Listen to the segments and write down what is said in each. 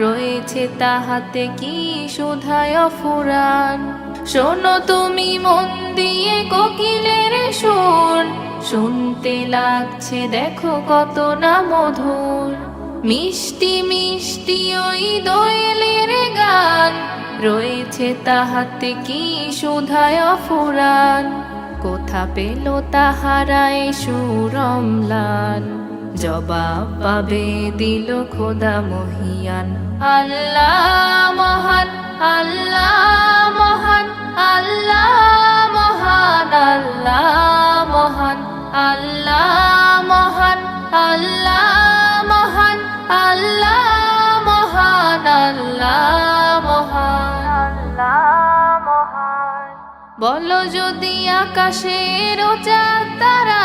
রয়েছে তাহাতে কি সুধায় ফুরান শোনো তুমি মন দিয়ে কোকিলের সুর, শুনতে লাগছে দেখো কত না মধুর। মিষ্টি মিষ্টি ওই দোয়েলের গান, রয়েছে তাহাতে কি সুধায় ফুরান কোথা পেল তাহারাই সুরমলান? জবাব পাবে দিল খোদা মহিয়ান। আল্লাহ মহান আল্লাহ মহান আল্লাহ মহান আল্লাহ মহান আল্লাহ মহান আল্লাহ মহান আল্লাহ মহান আল্লাহ মহান। বলো যদি আকাশের চাঁদ তারা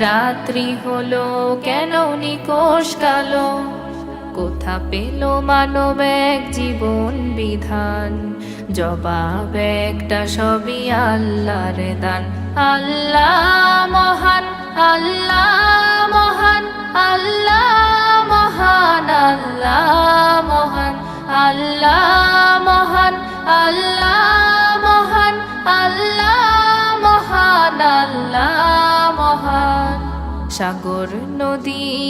রাত্রি হলো, কেন নিকোষ কালো? কোথা পেল মানব এক জীবন বিধান? জবাব একটা সবই আল্লাহর দান। আল্লাহ মহান আল্লাহ মহান, আল্লাহ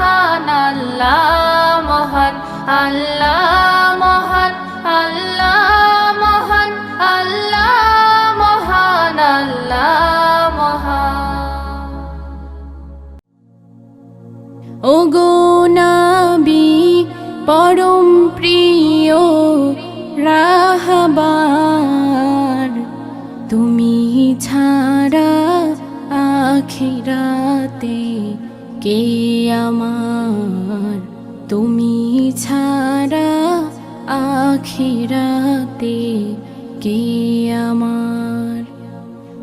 মহান, আল্লাহ মহান আল্লাহ মহান আল্লাহ মহান। আল্লাহ মহান আল্লাহ মহান ওগো নাবি, পরম প্রিয়, রাহবার, তুমি ছাড়া আখিরাতে কে আমার? তুমি ছাড়া আখিরাতে কে আমার?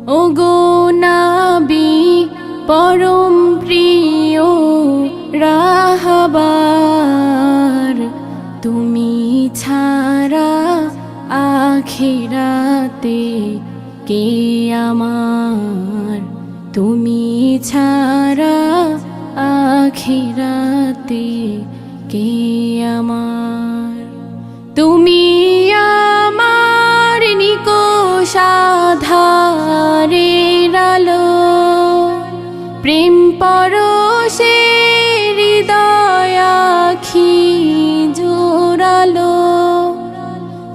ওগো নাবি, পরম প্রিয় রাহবার, তুমি ছাড়া আখিরাতে কে আমার। তুমি আমার নিকোষাধারের আলো। প্রেম পরশে হৃদয়াখি জোরালো।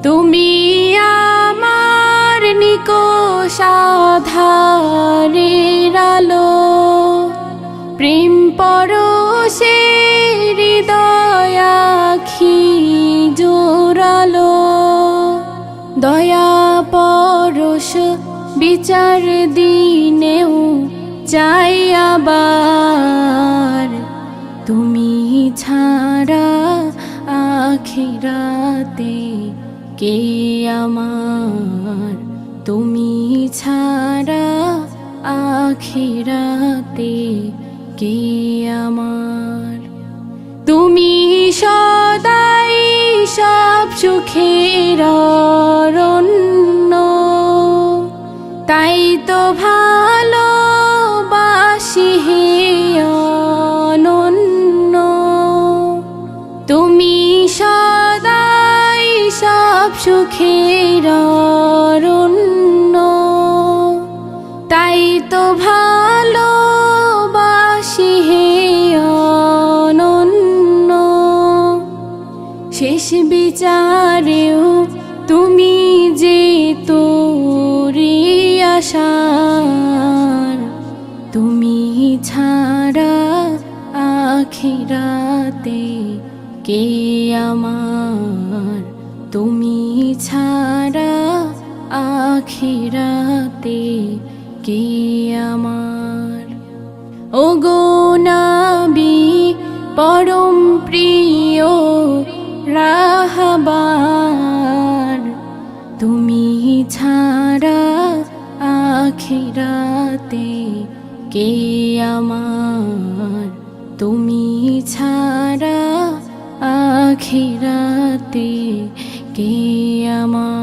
তুমি আমার নিকোষাধারের পরশ বিচার দিনেও চাই আবার। তুমি ছাড়া আখিরাতে কে আমার? তুমি ছাড়া আখিরাতে কে আমার? তুমি সদাই সব সুখের সুখের তাই তো ভালো বাসি হে অনন্য। শেষ বিচারেও তুমি যে তোরে আশার, তুমি ছাড়া আখিরাতে কে আমার? তুমি আখিরাতে কে আমার? ও গো নাবি, পরম প্রিয় রাহবার, তুমি ছাড়া আখিরাতে কে আমার? তুমি ছাড়া আখিরাতে কে আমার?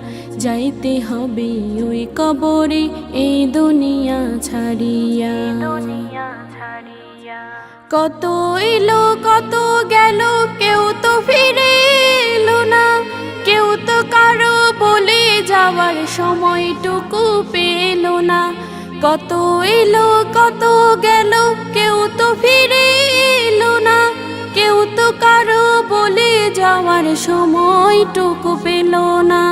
যাইতে হবে ওই কবরে এই দুনিয়া ছাড়িয়া। কত এলো কত গেল কেউ তো ফিরে এলো না। কেউ তো কারও বলে যাওয়ার সময়টুকু পেল না। কত এলো কত গেল কেউ তো ফিরে এলো না। কেউ তো কারও বলে যাওয়ার সময়টুকু পেল না।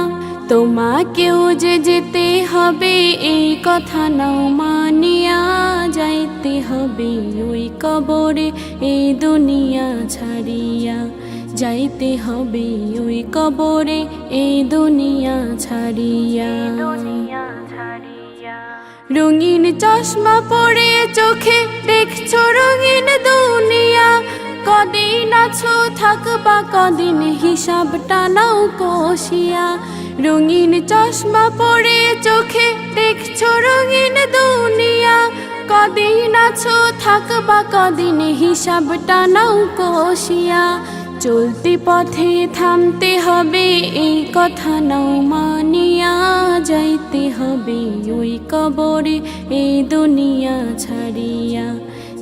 তোমাকেও যে যেতে হবে, এই কথা নাও মানিয়া যাইতে হবে। ওই কবরে এই দুনিয়া ছাড়িয়া যাইতে হবে। ওই কবরে এই দুনিয়া ছাড়িয়া। রঙিন চশমা পরে চোখে দেখছ রঙিন দুনিয়া। কদিন আছো থাকবা কদিন হিসাব টানাও কষিয়া। রঙিন চশমা পরে চোখে দেখছ রঙিন দুনিয়া। কদিন আছো থাকবা কদিন হিসাব টানাও কষিয়া। চলতি পথে থামতে হবে, এই কথা নাও মানিয়া। যাইতে হবে ওই কবরে, এই দুনিয়া ছাড়িয়া।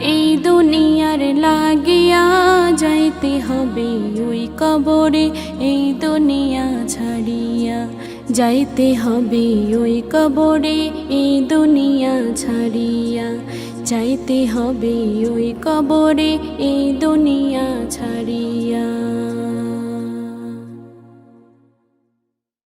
এই দুনিয়ার লাগিয়া যাইতে হবে ওই কবরে, এই দুনিয়া ছাড়িয়া যাইতে হবে ওই কবরে, এই দুনিয়া ছাড়িয়া যাইতে হবে ওই কবরে, এই দুনিয়া ছাড়িয়া।